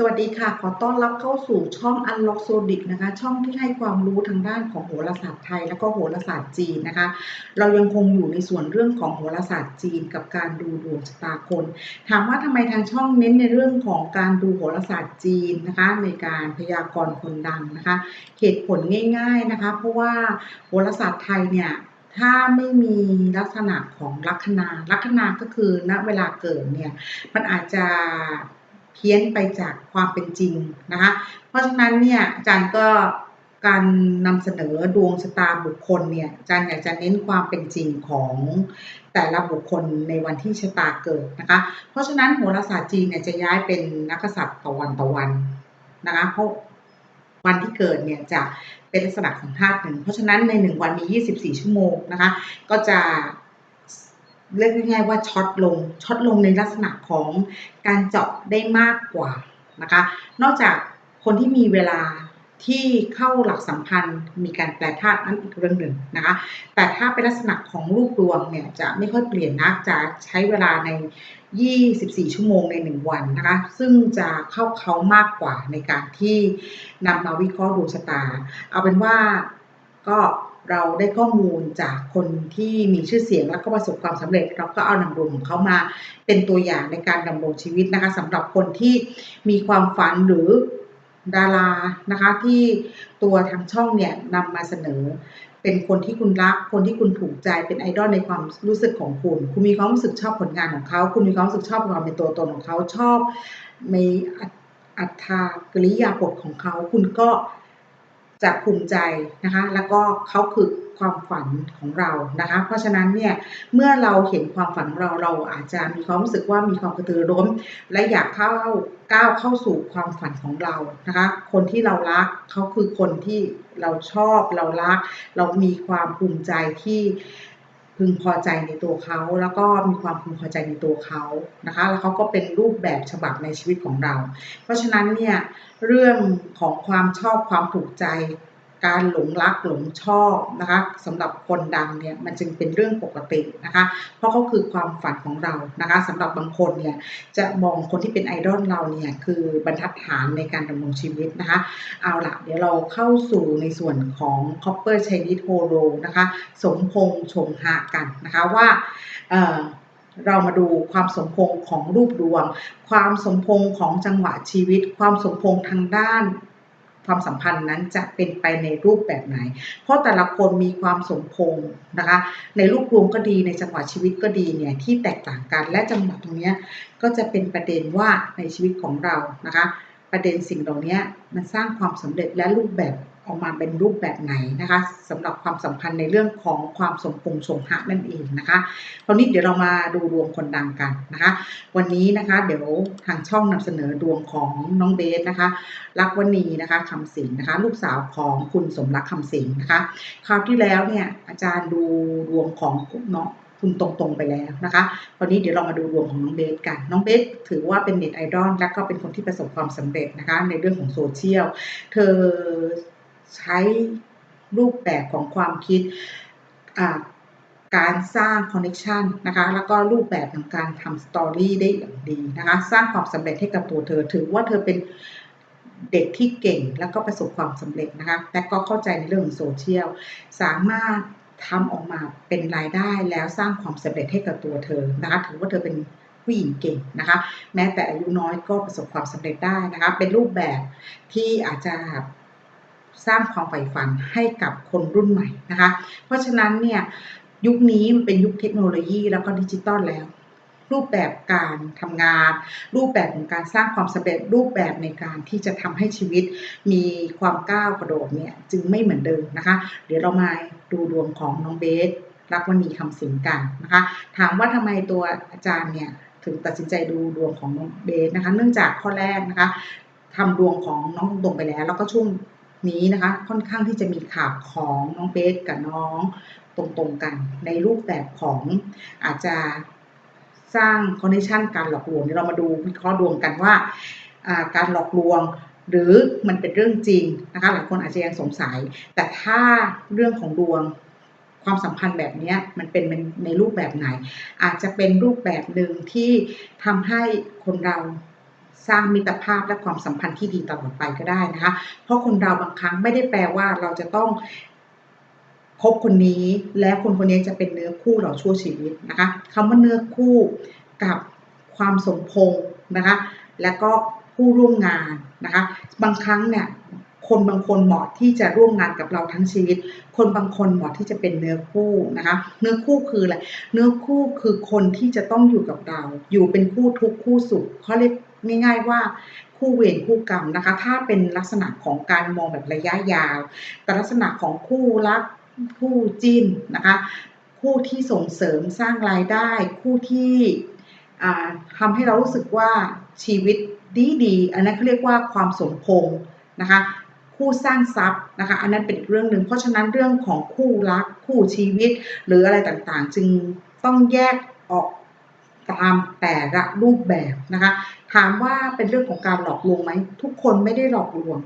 สวัสดีค่ะ ขอต้อนรับเข้าสู่ช่อง Unlock Zodic นะคะ ช่องที่ให้ความรู้ทางด้านของโหราศาสตร์ไทย แล้วก็โหราศาสตร์จีนนะคะ เรายังคงอยู่ในส่วนเรื่องของโหราศาสตร์จีน กับการดูดวงชะตาคน ถามว่าทำไมทางช่องเน้นในเรื่องของการดูโหราศาสตร์จีนนะคะ ในการพยากรณ์คนดังนะคะ เหตุผลง่าย ๆนะคะ เพราะว่าโหราศาสตร์ไทยเนี่ยถ้าไม่มีลักษณะของลัคนาลัคนาก็คือณเวลาเกิดเนี่ยมันอาจจะ เพี้ยนไปจากความเป็นจริงนะคะ เพราะฉะนั้นเนี่ยอาจารย์ก็การนำเสนอดวงชะตาบุคคลเนี่ยอาจารย์อยากจะเน้นความเป็นจริงของแต่ละบุคคลในวันที่ชะตาเกิดนะคะ เพราะฉะนั้นโหราศาสตร์จีนเนี่ยจะย้ายเป็นนักษัตริย์ต่อวันต่อวันนะคะเพราะวันที่เกิดเนี่ยจะเป็นลักษณะของธาตุหนึ่ง เพราะฉะนั้นในหนึ่งวันมี 24 ชั่วโมงนะคะ ก็จะ เรียกง่ายๆว่าช็อตลงช็อตลงในลักษณะของการเจาะได้มากกว่านะคะนอกจากคนที่มีเวลาที่เข้าหลักสัมพันธ์มีการแปลธาตุนั้นอีกเรื่องหนึ่งนะคะแต่ถ้าเป็นลักษณะของรูปดวงเนี่ยจะไม่ค่อยเปลี่ยนนักจะใช้เวลาใน 24 ชั่วโมงใน 1 วันนะคะซึ่งจะเข้าเขามากกว่าในการที่นำมาวิเคราะห์ดวงชะตา เอาเป็นว่าก็ เราได้ข้อมูลจากคนที่มีชื่อเสียงแล้วก็ประสบความสำเร็จเราก็เอานำดวงของเขามาเป็นตัวอย่างในการดำรงชีวิตนะคะสำหรับคนที่มีความฝันหรือดารานะคะที่ตัวทางช่องเนี่ยนำมาเสนอ เป็นคนที่คุณรัก คนที่คุณถูกใจเป็นไอดอลในความรู้สึกของคุณ คุณมีความรู้สึกชอบผลงานของเขา คุณมีความรู้สึกชอบความเป็นตัวตนของเขาชอบในอัตถากริยาบทของเขา คุณก็ จะภูมิใจนะคะ แล้วก็เขาคือความฝันของเรานะคะ เพราะฉะนั้นเนี่ยเมื่อเราเห็นความฝันของเราเราอาจจะมีความรู้สึกว่ามีความกระตือร้นและอยากเข้าก้าวเข้าสู่ความฝันของเรานะคะ คนที่เรารักเขาคือคนที่เราชอบเรารัก เรามีความภูมิใจที่พึงพอใจในตัวเขา แล้วก็มีความพึงพอใจในตัวเขานะคะ แล้วเขาก็เป็นรูปแบบฉบับในชีวิตของเรา เพราะฉะนั้นเนี่ย เรื่องของความชอบความถูกใจ การหลงรักหลงชอบนะคะสำหรับคนดังเนี่ยมันจึงเป็นเรื่องปกตินะคะ เพราะเขาคือความฝันของเรานะคะสำหรับบางคนเนี่ยจะมองคนที่เป็นไอดอลเราเนี่ยคือบรรทัดฐานในการดำรงชีวิตนะคะเอาละเดี๋ยวเราเข้าสู่ในส่วนของ Copper Chinese Holo นะคะ สมพงษ์ชงหากันนะคะว่า เรามาดูความสมพงของรูปดวง ความสมพงของจังหวะชีวิต ความสมพงทางด้านความสัมพันธ์นั้นจะเป็นไปในรูปแบบไหน เพราะแต่ละคนมีความสมพงนะคะ ในรูปรวมก็ดีในจังหวะชีวิตก็ดีเนี่ยที่แตกต่างกันและจังหวะตรงนี้ก็จะเป็นประเด็นว่าในชีวิตของเรานะคะ ประเด็นสิ่งเหล่านี้มันสร้างความสำเร็จและรูปแบบ ออกมาเป็นรูปแบบไหนนะคะสำหรับความสัมพันธ์ในเรื่องของความสมพงสมหะนั่นเองนะคะคราวนี้เดี๋ยวเรามาดูดวงคนดังกันนะคะ วันนี้นะคะเดี๋ยวทางช่องนำเสนอดวงของน้องเบสนะคะรักวณีนะคะคำสิงนะคะ ลูกสาวของคุณสมรักคำสิงนะคะคราวที่แล้วเนี่ยอาจารย์ดูดวงของเนาะคุณตรงๆไปแล้วนะคะวันนี้เดี๋ยวเรามาดูดวงของน้องเบสกัน น้องเบสถือว่าเป็นเน็ตไอดอลและก็เป็นคนที่ประสบความสำเร็จนะคะในเรื่องของโซเชียล เธอ ใช้รูปแบบของความคิด การสร้างคอนเนคชันนะคะ แล้วก็รูปแบบของการทำสตอรี่ได้อย่างดีนะคะ สร้างความสำเร็จให้กับตัวเธอ ถือว่าเธอเป็นเด็กที่เก่งแล้วก็ประสบความสำเร็จนะคะและก็เข้าใจในเรื่องโซเชียล สามารถทำออกมาเป็นรายได้แล้วสร้างความสำเร็จให้กับตัวเธอนะคะ ถือว่าเธอเป็นผู้หญิงเก่งนะคะ แม้แต่อายุน้อยก็ประสบความสำเร็จได้นะคะ เป็นรูปแบบที่อาจจะ สร้างความใฝ่ฝันให้กับคนรุ่นใหม่นะคะ เพราะฉะนั้นเนี่ยยุคนี้มันเป็นยุคเทคโนโลยีแล้วก็ดิจิตอลแล้ว รูปแบบการทำงาน รูปแบบของการสร้างความสำเร็จรูปแบบในการที่จะทำให้ชีวิตมีความก้าวกระโดดเนี่ยจึงไม่เหมือนเดิมนะคะ เดี๋ยวเรามาดูดวงของน้องเบสรักวันนีคำสิงกันนะคะ ถามว่าทำไมตัวอาจารย์เนี่ยถึงตัดสินใจดูดวงของน้องเบสนะคะ เนื่องจากข้อแรกนะคะทำดวงของน้องตรงไปแล้ว แล้วก็ช่วง นี้นะคะ ค่อนข้างที่จะมีข่าวของน้องเบสกับน้องตรงๆกัน ในรูปแบบของอาจจะสร้างคอนเนคชันการหลอกลวงเรามาดูวิเคราะห์ดวงกันว่าการหลอกลวงหรือมันเป็นเรื่องจริงนะคะหลายคนอาจจะยังสงสัย แต่ถ้าเรื่องของดวงความสัมพันธ์แบบนี้มันเป็นในรูปแบบไหน อาจจะเป็นรูปแบบหนึ่งที่ทำให้คนเรา สร้างมิตรภาพและความสัมพันธ์ที่ดีตลอดไปก็ได้นะคะ เพราะคนเราบางครั้งไม่ได้แปลว่าเราจะต้องคบคนนี้และคนคนนี้จะเป็นเนื้อคู่เราชั่วชีวิตนะคะคำว่าเนื้อคู่กับความสมพงนะคะ และก็ผู้ร่วมงานนะคะ บางครั้งเนี่ยคนบางคนเหมาะที่จะร่วมงานกับเราทั้งชีวิต คนบางคนเหมาะที่จะเป็นเนื้อคู่นะคะ เนื้อคู่คืออะไร เนื้อคู่คือคนที่จะต้องอยู่กับเรา อยู่เป็นคู่ทุกคู่สุขเขาเรียก ง่ายๆว่าคู่เวรคู่กรรมนะคะ ถ้าเป็นลักษณะของการมองแบบระยะยาว แต่ลักษณะของคู่รักคู่จิ้นนะคะ คู่ที่ส่งเสริมสร้างรายได้ คู่ที่ทำให้เรารู้สึกว่าชีวิตดีดีอันนั้นเขาเรียกว่าความสมพงนะคะคู่สร้างทรัพย์นะคะ อันนั้นเป็นอีกเรื่องหนึ่งเพราะฉะนั้นเรื่องของคู่รักคู่ชีวิต หรืออะไรต่างๆ จึงต้องแยกออก ตามแต่ละรูปแบบนะคะ ถามว่าเป็นเรื่องของการหลอกลวงไหม ทุกคนไม่ได้หลอกลวง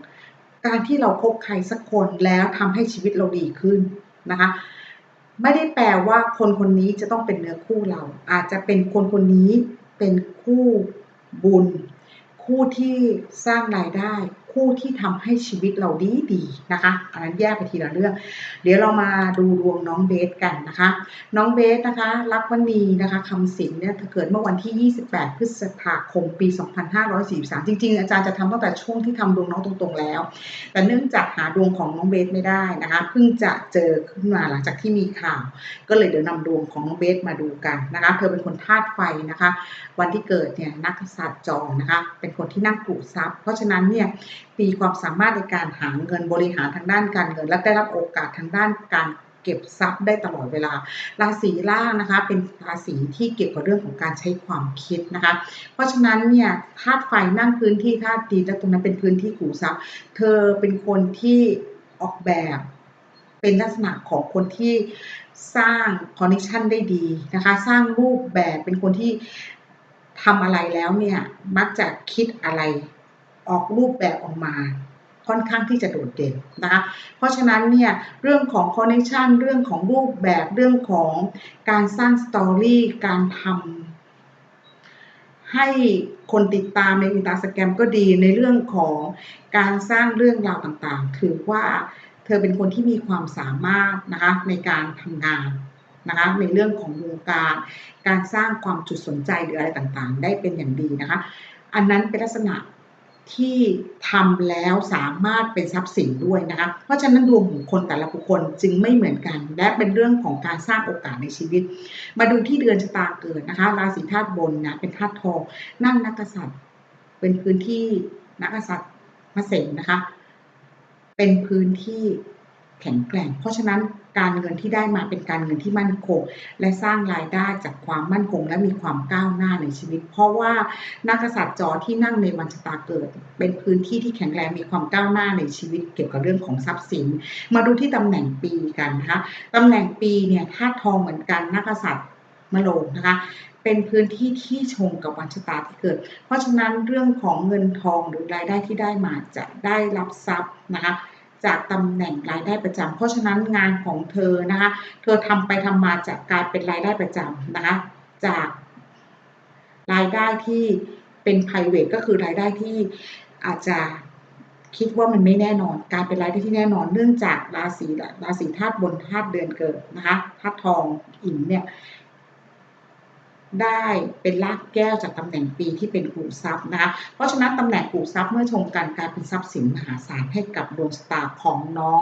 การที่เราคบใครสักคนแล้วทำให้ชีวิตเราดีขึ้นนะคะ ไม่ได้แปลว่าคนคนนี้จะต้องเป็นเนื้อคู่เรา อาจจะเป็นคนคนนี้เป็นคู่บุญ คู่ที่สร้างรายได้ คู่ที่ทำให้ชีวิตเราดีดีนะคะ อันนั้นแยกไปทีละเรื่อง เดี๋ยวเรามาดูดวงน้องเบสกันนะคะ น้องเบสนะคะ รักวันนีนะคะคำสิงเนี่ยเกิดเมื่อวันที่ 28 พฤษภาคม ปี 2543 จริง ๆ อาจารย์จะทำตั้งแต่ช่วงที่ทำดวงน้องตรงๆแล้ว แต่เนื่องจากหาดวงของน้องเบสไม่ได้นะคะ เพิ่งจะเจอขึ้นมาหลังจากที่มีข่าว ก็เลยเดี๋ยวนำดวงของน้องเบสมาดูกันนะคะ เธอเป็นคนธาตุไฟนะคะ วันที่เกิดเนี่ยนักศาสตร์จองนะคะ เป็นคนที่นั่งปลูกทรัพย์ เพราะฉะนั้นเนี่ย มีความสามารถในการหาเงินบริหารทางด้านการเงิน และได้รับโอกาสทางด้านการเก็บทรัพย์ได้ตลอดเวลา ราศีล่างนะคะ เป็นราศีที่เกี่ยวกับเรื่องของการใช้ความคิดนะคะ เพราะฉะนั้นเนี่ยธาตุไฟนั่งพื้นที่ธาตุดินและตรงนั้นเป็นพื้นที่ขู่ทรัพย์ เธอเป็นคนที่ออกแบบเป็นลักษณะของคนที่สร้างคอนเนคชันได้ดีนะคะ สร้างรูปแบบเป็นคนที่ทำอะไรแล้วเนี่ยมักจะคิดอะไร ออกรูปแบบออกมาค่อนข้างที่จะโดดเด่นนะคะ เพราะฉะนั้นเนี่ยเรื่องของคอนเนคชันเรื่องของรูปแบบเรื่องของการสร้างสตอรี่การทำให้คนติดตามในอินตาสแกรมก็ดีในเรื่องของการสร้างเรื่องราวต่างๆ ถือว่าเธอเป็นคนที่มีความสามารถนะคะในการทำงานนะคะในเรื่องของวงการการสร้างความจุดสนใจหรืออะไรต่างๆ ได้เป็นอย่างดีนะคะ อันนั้นเป็นลักษณะ ที่ทำแล้วสามารถเป็นทรัพย์สินด้วยนะคะ เพราะฉะนั้นดวงของคนแต่ละบุคคลจึงไม่เหมือนกัน และเป็นเรื่องของการสร้างโอกาสในชีวิต มาดูที่เดือนชะตาเกิดนะคะ ราศีธาตุบนนะเป็นธาตุทอง นั่งนักษัตริย์ เป็นพื้นที่นักษัตริย์มะเสงนะคะ เป็นพื้นที่แข็งแกร่ง เพราะฉะนั้น การเงินที่ได้มาเป็นการเงินที่มั่นคง และสร้างรายได้จากความมั่นคง และมีความก้าวหน้าในชีวิต เพราะว่านักษัตริย์จอที่นั่งในวันชะตาเกิด เป็นพื้นที่ที่แข็งแรงมีความก้าวหน้าในชีวิต เกี่ยวกับเรื่องของทรัพย์สิน มาดูที่ตำแหน่งปีกันนะคะตำแหน่งปีเนี่ยธาตุทองเหมือนกันนักษัตริย์มโลงนะคะเป็นพื้นที่ที่ชงกับวันชะตาที่เกิด เพราะฉะนั้นเรื่องของเงินทองหรือรายได้ที่ได้มาจะได้รับทรัพย์นะคะ จากตำแหน่งรายได้ประจำเพราะฉะนั้นงานของเธอนะคะ เธอทำไปทำมาจะกลายเป็นรายได้ประจำนะคะ จากรายได้ที่เป็น private ก็คือรายได้ที่อาจจะคิดว่ามันไม่แน่นอน การเป็นรายได้ที่แน่นอนเนื่องจากราศีราศีธาตุบนธาตุเดือนเกิดนะคะธาตุทองอินเนี่ย ได้เป็นลากแก้วจากตำแหน่งปีที่เป็นกู่ทรัพย์นะคะ เพราะฉะนั้นตำแหน่งกู่ทรัพย์เมื่อชมกันกลายเป็นทรัพย์สินมหาศาลให้กับดวงชะตาของน้อง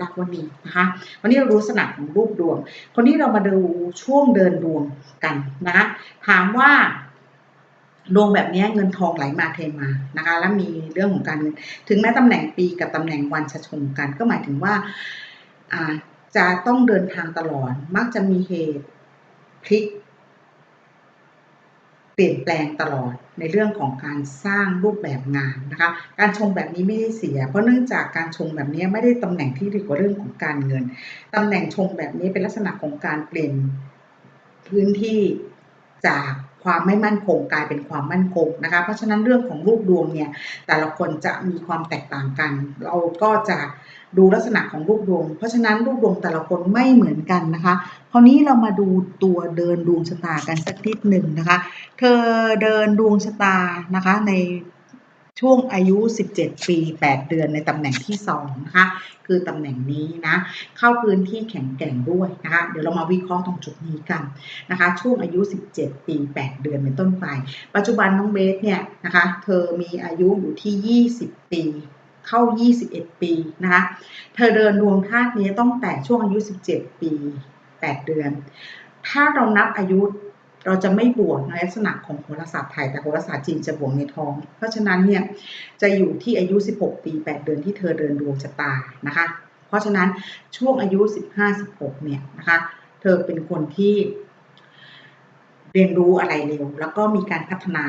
รักวณีนะคะ วันนี้เรารู้สนัของรูปดวง คนนี้เรามาดูช่วงเดินดวงกันนะคะถามว่าดวงแบบนี้เงินทองไหลมาเทมานะคะ และมีเรื่องของการเงินถึงแม้ตำแหน่งปีกับตำแหน่งวันจะชงกัน ก็หมายถึงว่าจะต้องเดินทางตลอดมักจะมีเหตุพลิก เปลี่ยนแปลงตลอดในเรื่องของการสร้างรูปแบบงานนะคะ การชงแบบนี้ไม่ได้เสีย เพราะเนื่องจากการชงแบบนี้ไม่ได้ตำแหน่งที่ดีกว่าเรื่องของการเงินตำแหน่งชงแบบนี้เป็นลักษณะของการเปลี่ยนพื้นที่จาก ความไม่มั่นคงกลายเป็นความมั่นคงนะคะ เพราะฉะนั้นเรื่องของรูปดวงเนี่ยแต่ละคนจะมีความแตกต่างกัน เราก็จะดูลักษณะของรูปดวง เพราะฉะนั้นรูปดวงแต่ละคนไม่เหมือนกันนะคะคราวนี้เรามาดูตัวเดินดวงชะตากันสักนิดหนึ่งนะคะ เธอเดินดวงชะตานะคะใน ช่วงอายุ 17 ปี 8 เดือนในตำแหน่งที่2นะคะคือตำแหน่งนี้นะเข้าพื้นที่แข็งแกร่งด้วยนะคะเดี๋ยวเรามาวิเคราะห์ตรงจุดนี้กันนะคะช่วงอายุ 17 ปี 8 เดือนเป็นต้นไป ปัจจุบันน้องเบสเนี่ยนะคะเธอมีอายุอยู่ที่ 20 ปีเข้า 21 ปีนะคะเธอเดินดวงธาตุนี้ตั้งแต่ช่วงอายุ 17 ปี 8 เดือน ถ้าเรานับอายุ เราจะไม่บวกในลักษณะของโหราศาสตร์ไทยแต่โหราศาสตร์จีนจะบวกในท้อง เพราะฉะนั้นเนี่ยจะอยู่ที่อายุ 16 ปี 8 เดือนที่เธอเดินดวงชะตานะคะ เพราะฉะนั้นช่วงอายุ 15-16 เนี่ยนะคะเธอเป็นคนที่เรียนรู้อะไรเร็ว แล้วก็มีการพัฒนา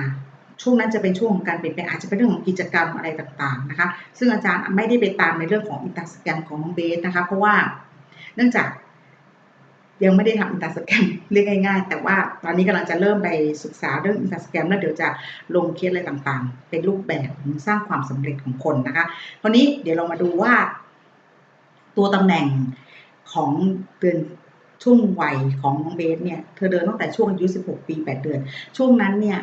ช่วงนั้นจะเป็นช่วงของการเปลี่ยนแปลงอาจจะเป็นเรื่องของกิจกรรมอะไรต่างๆนะคะ ซึ่งอาจารย์ไม่ได้ไปตามในเรื่องของอินตัสแกรมของน้องเบสนะคะ เพราะว่าเนื่องจาก ยังไม่ได้ทำอินตาสแกรมเรียกง่ายๆ แต่ว่าตอนนี้กำลังจะเริ่มไปศึกษาเรื่องอินตาสแกรมแล้วเดี๋ยวจะลงเคสอะไรต่างๆ เป็นรูปแบบสร้างความสำเร็จของคนนะคะคราวนี้เดี๋ยวเรามาดูว่า ตัวตำแหน่งของเดือนช่วงวัยของน้องเบสเนี่ยเธอเดินตั้งแต่ช่วงอายุ 16 ปี 8 เดือน ช่วงนั้นเนี่ย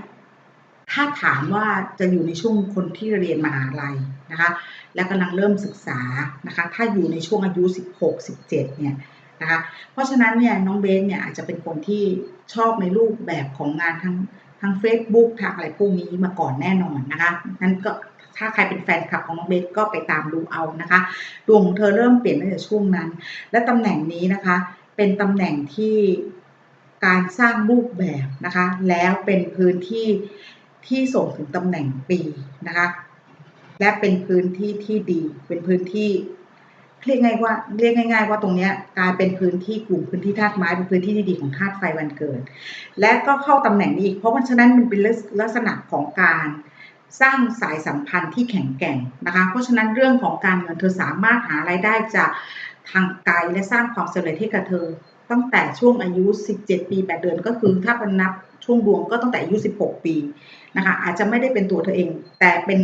ถ้าถามว่าจะอยู่ในช่วงคนที่เรียนมหาลัยนะคะ และกำลังเริ่มศึกษานะคะ ถ้าอยู่ในช่วงอายุ 16 17 เนี่ย นะคะ เพราะฉะนั้นเนี่ยน้องเบสเนี่ยอาจจะเป็นคนที่ชอบในรูปแบบของงานทั้งทั้ง Facebook ทางอะไรพวกนี้มาก่อนแน่นอนนะคะนั้นก็ถ้าใครเป็นแฟนคลับของน้องเบสก็ไปตามดูเอานะคะ ดวงของเธอเริ่มเปลี่ยนตั้งแต่ช่วงนั้น และตำแหน่งนี้นะคะ เป็นตำแหน่งที่การสร้างรูปแบบนะคะ แล้วเป็นพื้นที่ที่ส่งถึงตำแหน่งปีนะคะ และเป็นพื้นที่ที่ดี เป็นพื้นที่ เรียกง่ายว่าเรียกง่าย ๆ ว่าตรงนี้กลายเป็นพื้นที่กลุ่มพื้นที่ธาตุไม้เป็นพื้นที่ที่ดีของธาตุไฟวันเกิด และก็เข้าตำแหน่งนี้อีก เพราะว่าฉะนั้นมันเป็นลักษณะของการสร้างสายสัมพันธ์ที่แข็งแกร่งนะคะ เพราะฉะนั้นเรื่องของการเงินเธอสามารถหารายได้จากทางไกลและสร้างความสำเร็จให้กับเธอ ตั้งแต่ช่วงอายุ 17 ปี 8 เดือนก็คือถ้าเป็นนับช่วงดวงก็ตั้งแต่อายุ 16 ปีนะคะอาจจะไม่ได้เป็นตัวเธอเอง แต่เป็น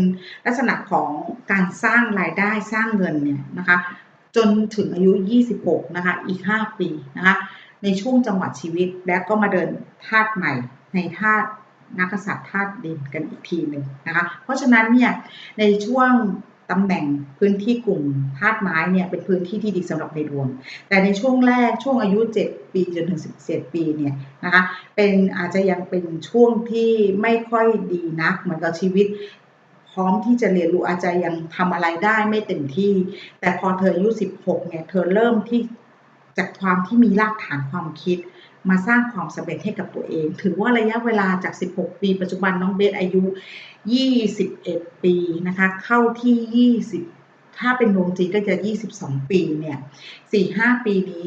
ลักษณะของการสร้างรายได้สร้างเงินเนี่ยนะคะ จนถึงอายุ 26 นะคะ อีก 5 ปีนะคะ ในช่วงจังหวัดชีวิต แล้วก็มาเดินธาตุใหม่ในธาตุนักษัตริย์ธาตุดินกันอีกทีหนึ่งนะคะ เพราะฉะนั้นเนี่ยในช่วงตำแหน่งพื้นที่กลุ่มธาตุไม้เนี่ยเป็นพื้นที่ที่ดีสำหรับในดวง แต่ในช่วงแรกช่วงอายุ 7 ปีจนถึง 17 ปีเนี่ยนะคะเป็นอาจจะยังเป็นช่วงที่ไม่ค่อยดีนักเหมือนกับชีวิต ร้อมที่จะเรียนรู้อาจจะยังทำอะไรได้ไม่เต็มที่ แต่พอเธออายุ 16 เนี่ย เธอเริ่มที่จากความที่มีรากฐานความคิด มาสร้างความสำเร็จให้กับตัวเอง ถือว่าระยะเวลาจาก 16 ปี ปัจจุบันน้องเบสอายุ 21 ปีนะคะ เข้าที่ 20 ถ้าเป็นดวงจีนก็จะ 22 ปีเนี่ย4-5 ปีนี้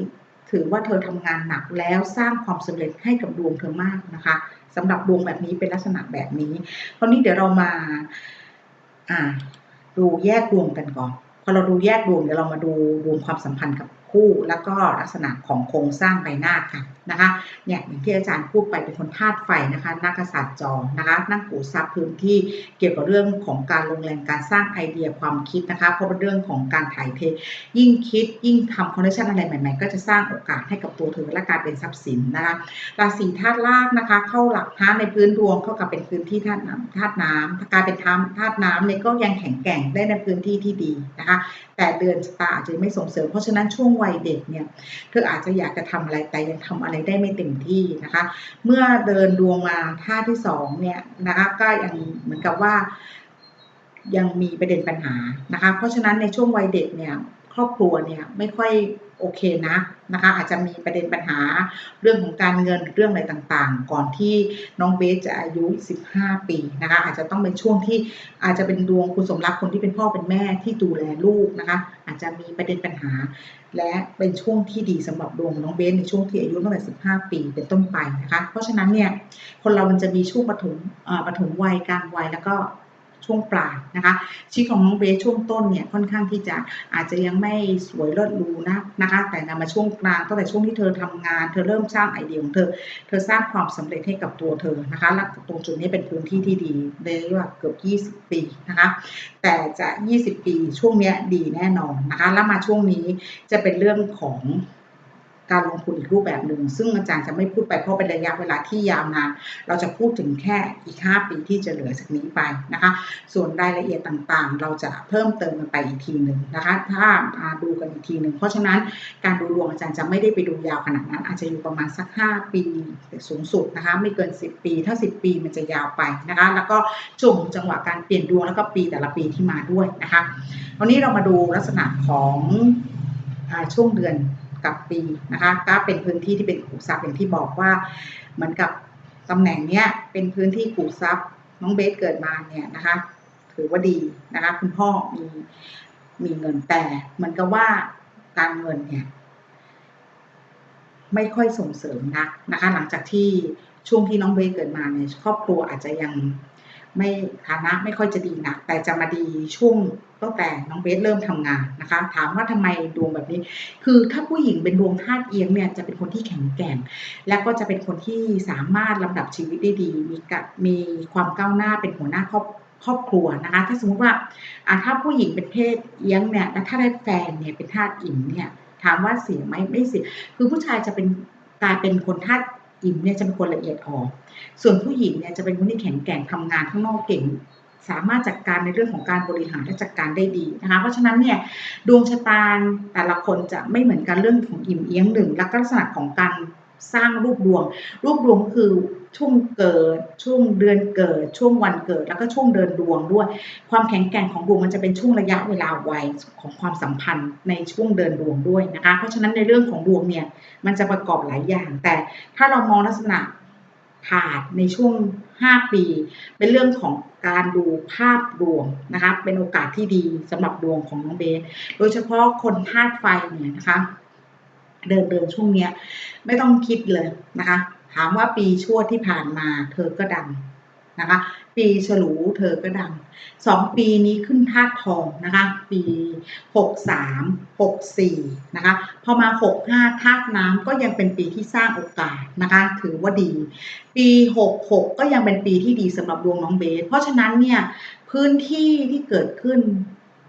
ถือว่าเธอทำงานหนักแล้วสร้างความสำเร็จให้กับดวงเธอมากนะคะสำหรับดวงแบบนี้เป็นลักษณะแบบนี้คราวนี้เดี๋ยวเรามา อ่า ดูแยกดวงกันก่อน พอเราดูแยกดวงเดี๋ยวเรามาดูดวงความสัมพันธ์กับ คู่แล้วก็ลักษณะของโครงสร้างใบหน้าค่ะนะคะเนี่ยอย่างที่อาจารย์พูดไปเป็นคนธาตุไฟนะคะนักษัตริย์จอนะคะนั่งกูซับพื้นที่เกี่ยวกับเรื่องของการลงแรงการสร้างไอเดียความคิดนะคะเพราะเป็นเรื่องของการถ่ายเท ยิ่งคิดยิ่งทำคอนเนคชั่นอะไรใหม่ๆ ก็จะสร้างโอกาสให้กับตัวเธอและการเป็นทรัพย์สินนะคะราศีธาตุลากนะคะ เข้าหลักฮาในพื้นดวงเข้ากับเป็นพื้นที่ธาตุน้ำธาตุน้ำการเป็นธาตุธาตุน้ำเนี่ยก็ยังแข็งแกร่งได้ในพื้นที่ที่ดีนะคะ แต่เดือนชะตาอาจจะไม่ส่งเสริม เพราะฉะนั้นช่วงวัยเด็กเนี่ยเธออาจจะอยากจะทำอะไรแต่ยังทำอะไรได้ไม่เต็มที่นะคะ เมื่อเดินดวงมาท่าที่สองเนี่ยนะคะก็ยังเหมือนกับว่ายังมีประเด็นปัญหานะคะ เพราะฉะนั้นในช่วงวัยเด็กเนี่ยครอบครัวเนี่ยไม่ค่อย โอเคนะนะคะอาจจะมีประเด็นปัญหาเรื่องของการเงินเรื่องอะไรต่างๆ ก่อนที่น้องเบสจะอายุ 15 ปีนะคะอาจจะต้องเป็นช่วงที่อาจจะเป็นดวงคุณสมรักคนที่เป็นพ่อเป็นแม่ที่ดูแลลูกนะคะอาจจะมีประเด็นปัญหา และเป็นช่วงที่ดีสำหรับดวงน้องเบสในช่วงที่อายุตั้งแต่ 15 ปีเป็นต้นไปนะคะเพราะฉะนั้นเนี่ยคนเรามันจะมีช่วงปฐมปฐมวัยกลางวัยแล้วก็ ช่วงปลายนะคะชีวิตของน้องเบสช่วงต้นเนี่ยค่อนข้างที่จะอาจจะยังไม่สวยเลิศรูนะนะคะแต่นำมาช่วงกลางตั้งแต่ช่วงที่เธอทำงาน เธอเริ่มสร้างไอเดียของเธอ เธอสร้างความสำเร็จให้กับตัวเธอนะคะและตรงจุดนี้เป็นพื้นที่ที่ดีได้ว่าเกือบ 20 ปีนะคะแต่จะ 20 ปีช่วงนี้ดีแน่นอนนะคะแล้วมาช่วงนี้จะเป็นเรื่องของ การลงทุนอีกรูปแบบหนึ่งซึ่งอาจารย์จะไม่พูดไปเพราะเป็นระยะเวลาที่ยาวนานเราจะพูดถึงแค่อีก 5 ปีที่จะเหลือจากนี้ไปนะคะ ส่วนรายละเอียดต่างๆ เราจะเพิ่มเติมกันไปอีกทีหนึ่งนะคะ ถ้ามาดูกันอีกทีหนึ่งเพราะฉะนั้นการดูดวงอาจารย์จะไม่ได้ไปดูยาวขนาดนั้น อาจจะอยู่ประมาณสัก 5 ปีสูงสุดนะคะ ไม่เกิน 10 ปี ถ้า 10 ปีมันจะยาวไปนะคะ แล้วก็ช่วงจังหวะการเปลี่ยนดวงแล้วก็ปีแต่ละปีที่มาด้วยนะคะวันนี้เรามาดูลักษณะของช่วงเดือน กับปีนะคะก็เป็นพื้นที่ที่เป็นขุมทรัพย์อย่างที่บอกว่า เหมือนกับตำแหน่งเนี้ยเป็นพื้นที่ขุมทรัพย์น้องเบสเกิดมาเนี่ยนะคะถือว่าดีนะคะคุณพ่อมีมีเงินแต่เหมือนกับว่าการเงินเนี่ยไม่ค่อยส่งเสริมนักนะคะ หลังจากที่ช่วงที่น้องเบสเกิดมาเนี่ยครอบครัวอาจจะยัง ไม่ฐานะไม่ค่อยจะดีนักแต่จะมาดีช่วงตั้งแต่น้องเบสเริ่มทำงานนะคะ ถามว่าทำไมดวงแบบนี้ คือถ้าผู้หญิงเป็นดวงธาตุเอียงเนี่ยจะเป็นคนที่แข็งแกร่ง และก็จะเป็นคนที่สามารถลำดับชีวิตได้ดี มีกับมีความก้าวหน้าเป็นหัวหน้าครอบครอบครัวนะคะ ถ้าสมมติว่าถ้าผู้หญิงเป็นเพศเอียงเนี่ยแล้วถ้าได้แฟนเนี่ยเป็นธาตุอิ่มเนี่ยถามว่าเสียไหมไม่เสียคือผู้ชายจะเป็นกลายเป็นคนธาตุ อิ่มเนี่ยจะเป็นคนละเอียดอ่อนส่วนผู้หญิงเนี่ยจะเป็นคนที่แข็งแกร่งทำงานข้างนอกเก่ง สามารถจัดการในเรื่องของการบริหารและจัดการได้ดีนะคะ เพราะฉะนั้นเนี่ยดวงชะตาแต่ละคนจะไม่เหมือนกันเรื่องของอิ่มเอียงหนึ่งและลักษณะของการ สร้างรูปดวง รูปดวงคือช่วงเกิด ช่วงเดือนเกิด ช่วงวันเกิด แล้วก็ช่วงเดินดวงด้วย ความแข็งแกร่งของดวงมันจะเป็นช่วงระยะเวลาวัยของความสัมพันธ์ในช่วงเดินดวงด้วยนะคะ เพราะฉะนั้นในเรื่องของดวงเนี่ยมันจะประกอบหลายอย่าง แต่ถ้าเรามองลักษณะขาดในช่วง 5 ปี เป็นเรื่องของการดูภาพรวมนะคะเป็นโอกาสที่ดีสำหรับดวงของน้องเบสโดยเฉพาะคนธาตุไฟเนี่ยนะคะ เดินเดินช่วงเนี้ยไม่ต้องคิดเลยนะคะ ถามว่าปีชวดที่ผ่านมาเธอก็ดังนะคะ ปีฉลูเธอก็ดังสองปีนี้ขึ้นธาตุทองนะคะ ปีหกสามหกสี่นะคะพอมาหกห้าธาตุน้ำก็ยังเป็นปีที่สร้างโอกาสนะคะ ถือว่าดี ปีหกหกก็ยังเป็นปีที่ดีสำหรับดวงน้องเบส เพราะฉะนั้นเนี่ยพื้นที่ที่เกิดขึ้น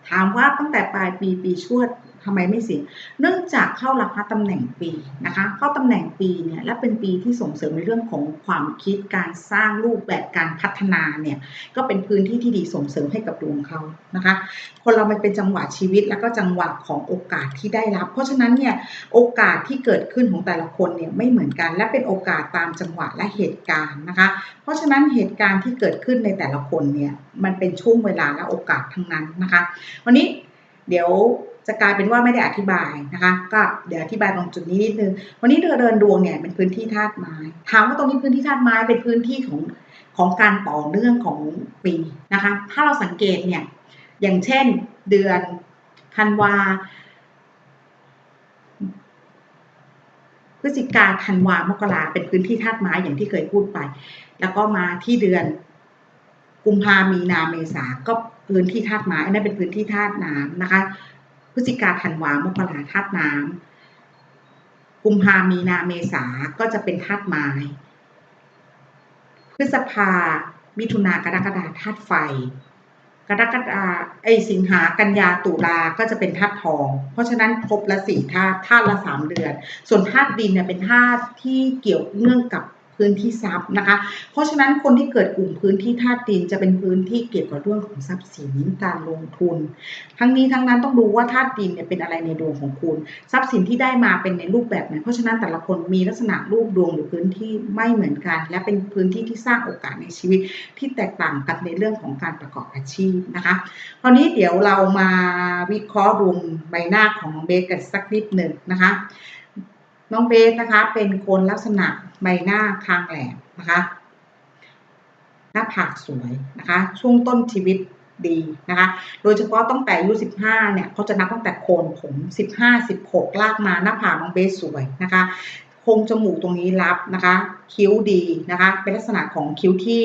ถามว่าตั้งแต่ปลายปีปีชวด ทำไมไม่เสียเนื่องจากเข้ารับพระตำแหน่งปีนะคะ เข้าตำแหน่งปีเนี่ยและเป็นปีที่ส่งเสริมในเรื่องของความคิดการสร้างรูปแบบการพัฒนาเนี่ยก็เป็นพื้นที่ที่ดีส่งเสริมให้กับดวงเขานะคะ คนเรามันเป็นจังหวะชีวิตแล้วก็จังหวะของโอกาสที่ได้รับ เพราะฉะนั้นเนี่ยโอกาสที่เกิดขึ้นของแต่ละคนเนี่ยไม่เหมือนกัน และเป็นโอกาสตามจังหวะและเหตุการณ์นะคะ เพราะฉะนั้นเหตุการณ์ที่เกิดขึ้นในแต่ละคนเนี่ยมันเป็นช่วงเวลาและโอกาสทั้งนั้นนะคะ วันนี้เดี๋ยว จะกลายเป็นว่าไม่ได้อธิบายนะคะ ก็เดี๋ยวอธิบายตรงจุดนี้นิดนึงวันนี้เดินเดินดวงเนี่ยเป็นพื้นที่ธาตุไม้ถามว่าตรงนี้พื้นที่ธาตุไม้เป็นพื้นที่ของของการต่อเนื่องของปีนะคะ ถ้าเราสังเกตเนี่ยอย่างเช่นเดือนธันวาพฤศจิกาธันวามกราเป็นพื้นที่ธาตุไม้อย่างที่เคยพูดไป แล้วก็มาที่เดือนกุมภามีนาเมษาก็พื้นที่ธาตุไม้อันนั้นเป็นพื้นที่ธาตุน้ำนะคะ พฤศจิกาธันวามกราธาตุน้ำกุมภามีนาเมษาก็จะเป็นธาตุไม้ พฤษภา มิถุนากรกฎาธาตุไฟ กรกฎาไอสิงหากันยาตุลาก็จะเป็นธาตุทอง เพราะฉะนั้นครบละสี่ธาตุธาตุละสามเดือน ส่วนธาตุดินเนี่ยเป็นธาตุที่เกี่ยวเนื่องกับ พื้นที่ทรัพย์นะคะ เพราะฉะนั้นคนที่เกิดกลุ่มพื้นที่ธาตุดินจะเป็นพื้นที่เกี่ยวกับเรื่องของทรัพย์สินการลงทุน ทั้งนี้ทั้งนั้นต้องดูว่าธาตุดินเนี่ยเป็นอะไรในดวงของคุณ ทรัพย์สินที่ได้มาเป็นในรูปแบบไหนเพราะฉะนั้นแต่ละคนมีลักษณะรูปดวงหรือพื้นที่ไม่เหมือนกัน และเป็นพื้นที่ที่สร้างโอกาสในชีวิตที่แตกต่างกันในเรื่องของการประกอบอาชีพนะคะคราวนี้เดี๋ยวเรามาวิเคราะห์ดวงใบหน้าของน้องเบสกันสักนิดหนึ่งนะคะ น้องเบสนะคะเป็นคนลักษณะใบหน้าคางแหลมนะคะหน้าผากสวยนะคะ ช่วงต้นชีวิตดีนะคะ โดยเฉพาะตั้งแต่อายุ 15 เนี่ยเขาจะนับตั้งแต่โคนผม 15 16 ลากมาหน้าผากน้องเบสสวยนะคะโครงจมูกตรงนี้รับนะคะ คิ้วดีนะคะ เป็นลักษณะของคิ้วที่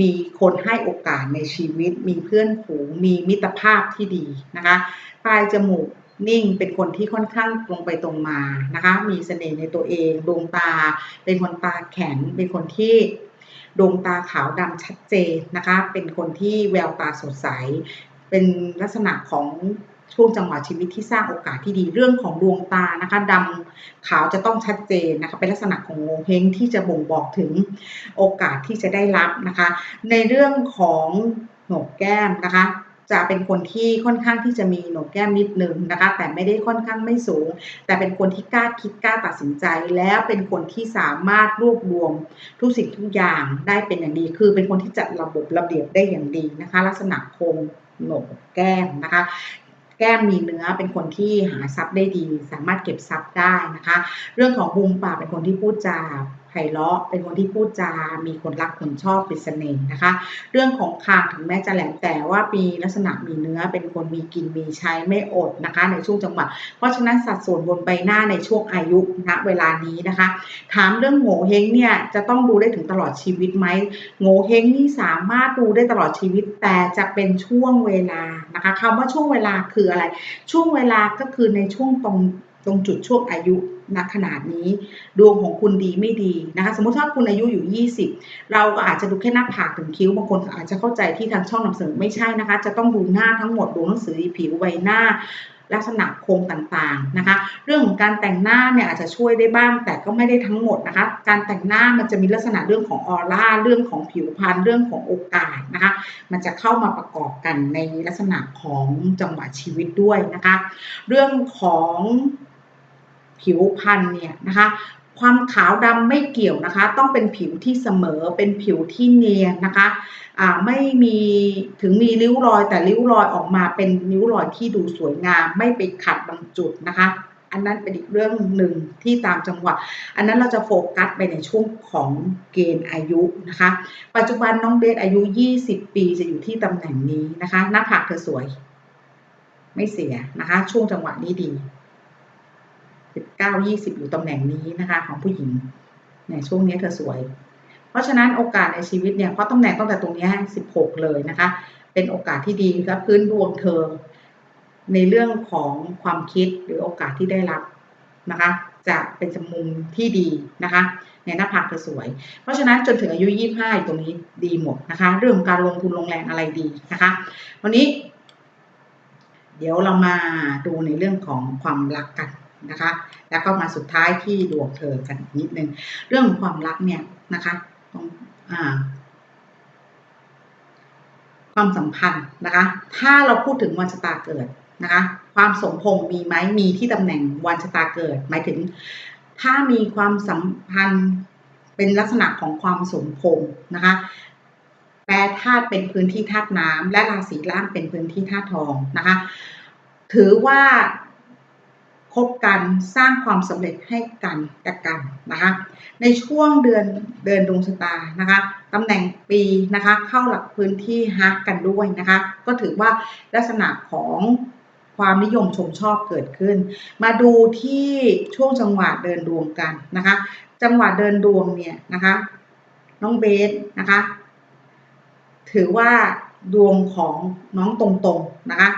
มีคนให้โอกาสในชีวิต มีเพื่อนฝูงมีมิตรภาพที่ดีนะคะ ปลายจมูก นิ่งเป็นคนที่ค่อนข้างตรงไปตรงมานะคะ มีเสน่ห์ในตัวเองดวงตา เป็นคนตาแข็ง เป็นคนที่ดวงตาขาวดำชัดเจนนะคะ เป็นคนที่แววตาสดใส เป็นลักษณะของช่วงจังหวะชีวิตที่สร้างโอกาสที่ดีเรื่องของดวงตานะคะดำขาวจะต้องชัดเจนนะคะเป็นลักษณะของโงเฮงที่จะบ่งบอกถึงโอกาสที่จะได้รับนะคะ ในเรื่องของโหนกแก้มนะคะ จะเป็นคนที่ค่อนข้างที่จะมีโหนกแก้มนิดนึงนะคะ แต่ไม่ได้ค่อนข้างไม่สูง แต่เป็นคนที่กล้าคิดกล้าตัดสินใจ แล้วเป็นคนที่สามารถรวบรวมทุกสิ่งทุกอย่างได้เป็นอย่างดี คือเป็นคนที่จัดระบบระเบียบได้อย่างดีนะคะ ลักษณะโครงโหนกแก้มนะคะแก้มมีเนื้อเป็นคนที่หาทรัพย์ได้ดี สามารถเก็บทรัพย์ได้นะคะ เรื่องของบุมปากเป็นคนที่พูดจา ไพเราะ เป็นคนที่พูดจา มีคนรักคนชอบเป็นเสน่ห์นะคะ เรื่องของคางถึงแม้จะแหลมแต่ว่ามีลักษณะมีเนื้อ เป็นคนมีกินมีใช้ไม่อดนะคะ ในช่วงจังหวะ เพราะฉะนั้นสัดส่วนบนใบหน้าในช่วงอายุณเวลานี้นะคะ ถามเรื่องโง่เฮงเนี่ยจะต้องดูได้ถึงตลอดชีวิตไหมโง่เฮงนี่สามารถดูได้ตลอดชีวิต แต่จะเป็นช่วงเวลานะคะคำว่าช่วงเวลาคืออะไร ช่วงเวลาก็คือในช่วงตรงตรงจุดช่วงอายุ ณขนาดนี้ ดวงของคุณดีไม่ดีนะคะสมมติถ้าคุณอายุอยู่ 20 เราก็อาจจะดูแค่หน้าผากถึงคิ้วบางคนอาจจะเข้าใจที่ทางช่องนำเสนอไม่ใช่นะคะ จะต้องดูหน้าทั้งหมดดูหนังสือผิวใบหน้าลักษณะโครงต่างๆนะคะ เรื่องของการแต่งหน้าเนี่ยอาจจะช่วยได้บ้างแต่ก็ไม่ได้ทั้งหมดนะคะ การแต่งหน้ามันจะมีลักษณะเรื่องของออร่าเรื่องของผิวพรรณเรื่องของโอกาสนะคะ มันจะเข้ามาประกอบกันในลักษณะของจังหวะชีวิตด้วยนะคะ เรื่องของ ผิวพรรณเนี่ยนะคะความขาวดำไม่เกี่ยวนะคะ ต้องเป็นผิวที่เสมอเป็นผิวที่เนียนนะคะไม่มีถึงมีริ้วรอยแต่ริ้วรอยออกมาเป็นริ้วรอยที่ดูสวยงาม ไม่ไปขัดบางจุดนะคะ อันนั้นเป็นอีกเรื่องหนึ่งที่ตามจังหวะ อันนั้นเราจะโฟกัสไปในช่วงของเกณฑ์อายุนะคะ ปัจจุบันน้องเบสอายุ 20 ปีจะอยู่ที่ตำแหน่งนี้นะคะ หน้าผากเธอสวย ไม่เสียนะคะ ช่วงจังหวะนี้ดี 19 20 อยู่ตำแหน่งนี้นะคะ ของผู้หญิงเนี่ยช่วงนี้เธอสวย เพราะฉะนั้นโอกาสในชีวิตเนี่ยเพราะตำแหน่งตั้งแต่ตรงนี้ 16 เลยนะคะ เป็นโอกาสที่ดีครับพื้นดวงเธอ ในเรื่องของความคิดหรือโอกาสที่ได้รับนะคะ จะเป็นจมุมที่ดีนะคะในหน้าผากเธอสวย เพราะฉะนั้นจนถึงอายุ 25ตรงนี้ดีหมดนะคะ เรื่องการลงทุนลงแรงอะไรดีนะคะ วันนี้ เดี๋ยวเรามาดูในเรื่องของความรักกัน นะคะ แล้วก็มาสุดท้ายที่ดวงเธอกันนิดนึง เรื่องของความรักเนี่ยนะคะตรงอ่าความสัมพันธ์นะคะ ถ้าเราพูดถึงวันชะตาเกิดนะคะ ความสมพงษ์มีไหมมีที่ตำแหน่งวันชะตาเกิด หมายถึง ถ้ามีความสัมพันธ์เป็นลักษณะของความสมพงษ์นะคะ แปรธาตุเป็นพื้นที่ธาตุน้ำและราศีล่างเป็นพื้นที่ธาตุทองนะคะ ถือว่า คบกันสร้างความสำเร็จให้กันและกันนะคะในช่วงเดือนเดือนดวงชะตานะคะตำแหน่งปีนะคะเข้าหลักพื้นที่ฮักกันด้วยนะคะก็ถือว่าลักษณะของความนิยมชมชอบเกิดขึ้น มาดูที่ช่วงจังหวะเดินดวงกันนะคะจังหวะเดินดวงเนี่ยนะคะน้องเบสนะคะถือว่าดวงของน้องตรงๆนะคะ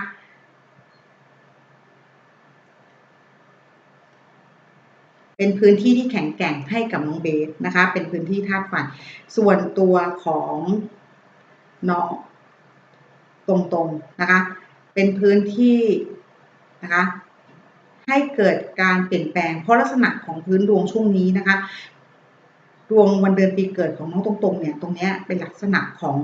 เป็นพื้นที่ที่แข็งแกร่งให้กับน้องเบสนะคะ เป็นพื้นที่ธาตุไฟส่วนตัวของน้องตรงๆนะคะ เป็นพื้นที่นะคะให้เกิดการเปลี่ยนแปลงเพราะลักษณะของพื้นดวงช่วงนี้นะคะ ดวงวันเดือนปีเกิดของน้องตรงๆเนี่ยตรงนี้เป็นลักษณะของ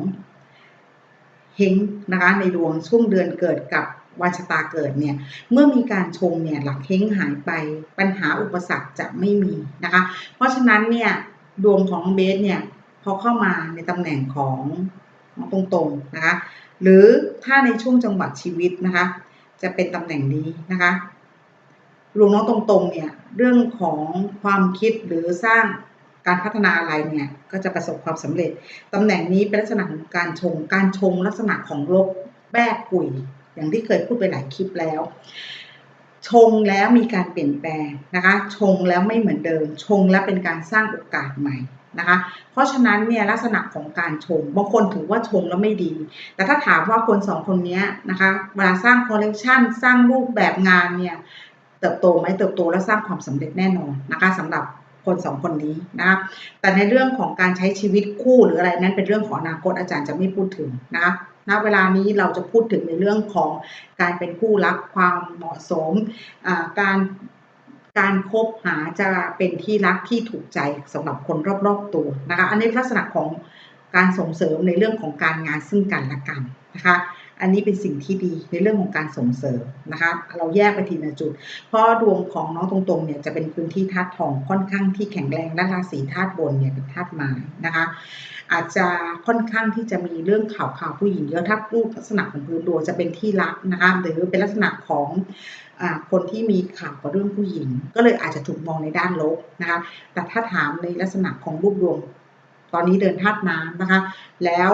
เฮงนะคะในดวงช่วงเดือนเกิดกับ วันชะตาเกิดเนี่ยเมื่อมีการชงเนี่ยหลักเฮงหายไปปัญหาอุปสรรคจะไม่มีนะคะ เพราะฉะนั้นเนี่ยดวงของเบสเนี่ยพอเข้ามาในตำแหน่งของน้องตรงๆนะคะหรือถ้าในช่วงจังหวะชีวิตนะคะ จะเป็นตำแหน่งนี้นะคะดวงน้องตรงๆเนี่ยเรื่องของความคิดหรือสร้างการพัฒนาอะไรเนี่ยก็จะประสบความสำเร็จตำแหน่งนี้เป็นลักษณะของการชง การชงลักษณะของลบแบกกุย อย่างที่เคยพูดไปหลายคลิปแล้ว ชงแล้วมีการเปลี่ยนแปลงนะคะ ชงแล้วไม่เหมือนเดิม ชงแล้วเป็นการสร้างโอกาสใหม่นะคะ เพราะฉะนั้นเนี่ยลักษณะของการชงบางคนถือว่าชงแล้วไม่ดี แต่ถ้าถามว่าคนสองคนนี้นะคะเวลาสร้างคอลเลกชันสร้างรูปแบบงานเนี่ยเติบโตไหมเติบโตและสร้างความสำเร็จแน่นอนนะคะสำหรับคนสองคนนี้นะคะแต่ในเรื่องของการใช้ชีวิตคู่หรืออะไรนั้นเป็นเรื่องของอนาคตอาจารย์จะไม่พูดถึงนะคะ ณเวลานี้เราจะพูดถึงในเรื่องของการเป็นคู่รักความเหมาะสมการการคบหาจะเป็นที่รักที่ถูกใจสำหรับคนรอบๆตัวนะคะ อันนี้ลักษณะของการส่งเสริมในเรื่องของการงานซึ่งกันและกันนะคะ อันนี้เป็นสิ่งที่ดีในเรื่องของการส่งเสริมนะคะ เราแยกไปทีละจุด เพราะดวงของน้องตรงๆเนี่ยจะเป็นพื้นที่ธาตุทองค่อนข้างที่แข็งแรงและราศีธาตุบนเนี่ยเป็นธาตุไม้นะคะ อาจจะค่อนข้างที่จะมีเรื่องข่าวข่าวผู้หญิงเยอะถ้ารูปลักษณะของพื้นดวงจะเป็นที่รักนะคะหรือเป็นลักษณะของคนที่มีข่าวกับเรื่องผู้หญิง ก็เลยอาจจะถูกมองในด้านลบนะคะแต่ถ้าถามในลักษณะของรูปดวง ตอนนี้เดินธาตุน้ำนะคะแล้ว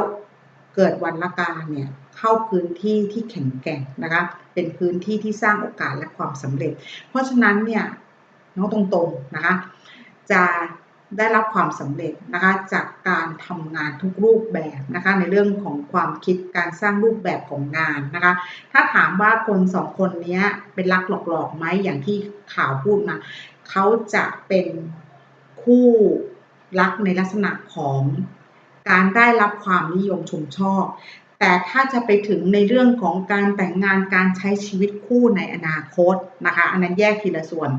เกิดวันละกาเนี่ยเข้าพื้นที่ที่แข็งแกร่งนะคะเป็นพื้นที่ที่สร้างโอกาสและความสำเร็จ เพราะฉะนั้นเนี่ยน้องตรงๆนะคะจะ ได้รับความสำเร็จนะคะจากการทำงานทุกรูปแบบนะคะในเรื่องของความคิดการสร้างรูปแบบของงานนะคะถ้าถามว่าคนสองคนนี้เป็นรักหลอกๆไหมอย่างที่ข่าวพูดมาเขาจะเป็นคู่รักในลักษณะของการได้รับความนิยมชมชอบ แต่ถ้าจะไปถึงในเรื่องของการแต่งงานการใช้ชีวิตคู่ในอนาคตนะคะ อันนั้นแยกทีละส่วน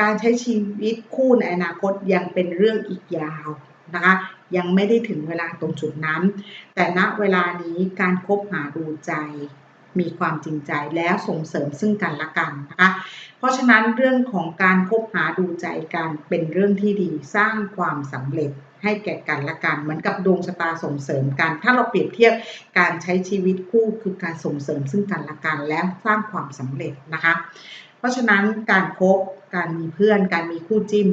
การใช้ชีวิตคู่ในอนาคตยังเป็นเรื่องอีกยาวนะคะ ยังไม่ได้ถึงเวลาตรงจุดนั้น แต่ณเวลานี้การคบหาดูใจมีความจริงใจแล้วส่งเสริมซึ่งกันและกันนะคะ เพราะฉะนั้นเรื่องของการคบหาดูใจกันเป็นเรื่องที่ดีสร้างความสำเร็จ ให้แก่กันและกัน เหมือนกับดวงชะตาส่งเสริมกัน ถ้าเราเปรียบเทียบการใช้ชีวิตคู่คือการส่งเสริมซึ่งกันและกันและสร้างความสำเร็จนะคะ เพราะฉะนั้นการคบการมีเพื่อน การมีคู่จิ้ม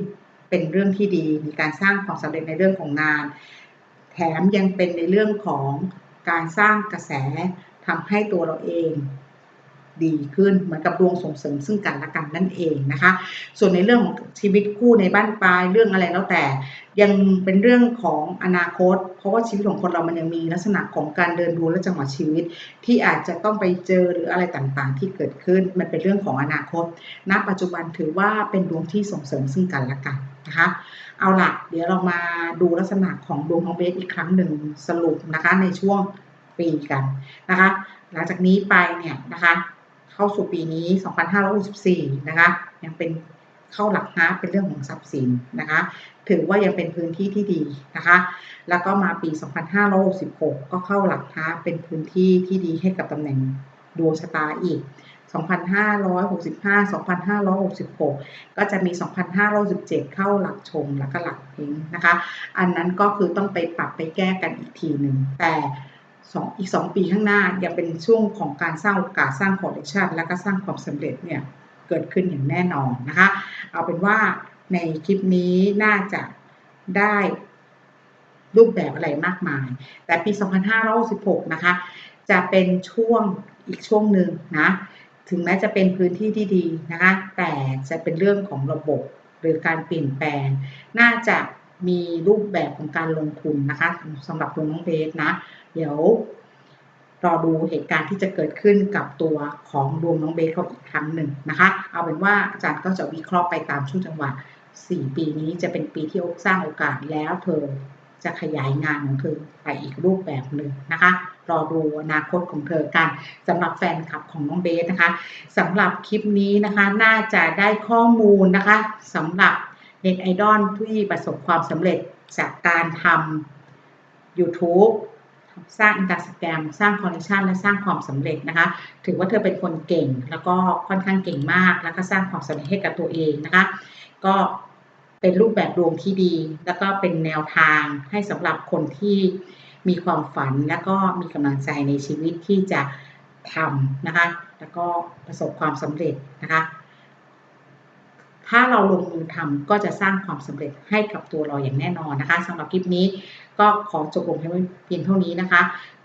เป็นเรื่องที่ดี มีการสร้างความสำเร็จในเรื่องของงาน แถมยังเป็นในเรื่องของการสร้างกระแสทำให้ตัวเราเอง ดีขึ้นเหมือนกับดวงส่งเสริมซึ่งกันและกันนั่นเองนะคะ ส่วนในเรื่องของชีวิตคู่ในบ้านปลายเรื่องอะไรแล้วแต่ ยังเป็นเรื่องของอนาคต เพราะว่าชีวิตของคนเรามันยังมีลักษณะของการเดินดูและจังหวะชีวิต ที่อาจจะต้องไปเจอหรืออะไรต่างๆ ที่เกิดขึ้นมันเป็นเรื่องของอนาคตณปัจจุบันถือว่าเป็นดวงที่ส่งเสริมซึ่งกันและกันนะคะเอาละเดี๋ยวเรามาดูลักษณะของดวงของเบสอีกครั้งหนึ่งสรุปนะคะในช่วงปีกันนะคะ หลังจากนี้ไปเนี่ยนะคะ เข้าสู่ปีนี้ 2564 นะคะ ยังเป็นเข้าหลักฮาเป็นเรื่องของทรัพย์สินนะคะ ถือว่ายังเป็นพื้นที่ที่ดีนะคะ แล้วก็มาปี 2566 ก็เข้าหลักฮาเป็นพื้นที่ที่ดีให้กับตำแหน่งดวงชะตาอีก 2565 2566 ก็จะมี 2517 เข้าหลักชงแล้วก็หลักเพ้งนะคะ อันนั้นก็คือต้องไปปรับไปแก้กันอีกทีหนึ่งแต่ สองอีก2ปีข้างหน้ายังเป็นช่วงของการสร้างโอกาสสร้างคอลเลคชันและก็สร้างความสำเร็จเนี่ยเกิดขึ้นอย่างแน่นอนนะคะ เอาเป็นว่าในคลิปนี้น่าจะได้รูปแบบอะไรมากมาย แต่ปี 2516นะคะ จะเป็นช่วงอีกช่วงหนึ่งนะ ถึงแม้จะเป็นพื้นที่ที่ดีนะคะ แต่จะเป็นเรื่องของระบบหรือการเปลี่ยนแปลง น่าจะมีรูปแบบของการลงทุนนะคะสำหรับตัวน้องเบสนะ เดี๋ยวรอดูเหตุการณ์ที่จะเกิดขึ้นกับตัวของดวงน้องเบสเขาอีกครั้งหนึ่งนะคะ เอาเป็นว่าอาจารย์ก็จะวิเคราะห์ไปตามช่วงจังหวะ 4 ปีนี้จะเป็นปีที่สร้างโอกาสแล้วเธอจะขยายงานของเธอไปอีกรูปแบบหนึ่งนะคะ รอดูอนาคตของเธอกันสำหรับแฟนคลับของน้องเบสนะคะสำหรับคลิปนี้นะคะน่าจะได้ข้อมูลนะคะสำหรับเน็ตไอดอลที่ประสบความสำเร็จจากการทำ YouTube สร้างอินสตาแกรมสร้างคอนเนคชันและสร้างความสำเร็จนะคะ ถือว่าเธอเป็นคนเก่งแล้วก็ค่อนข้างเก่งมาก แล้วก็สร้างความสำเร็จให้กับตัวเองนะคะ ก็เป็นรูปแบบดวงที่ดี แล้วก็เป็นแนวทางให้สำหรับคนที่มีความฝันแล้วก็มีกำลังใจในชีวิตที่จะทำนะคะ แล้วก็ประสบความสำเร็จนะคะ ถ้าเราลงมือทำก็จะสร้างความสำเร็จให้กับตัวเราอย่างแน่นอนนะคะสำหรับคลิปนี้ก็ขอจบลงเพียงเท่านี้นะคะ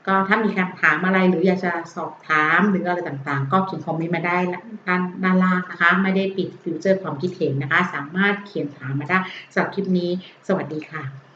ก็ถ้ามีคำถามอะไรหรืออยากจะสอบถามหรืออะไรต่างๆ ก็เขียนคอมเมนต์มาได้ด้านด้านล่างนะคะ ไม่ได้ปิดฟิวเจอร์ความคิดเห็นนะคะ สามารถเขียนถามมาได้สำหรับคลิปนี้ สวัสดีค่ะ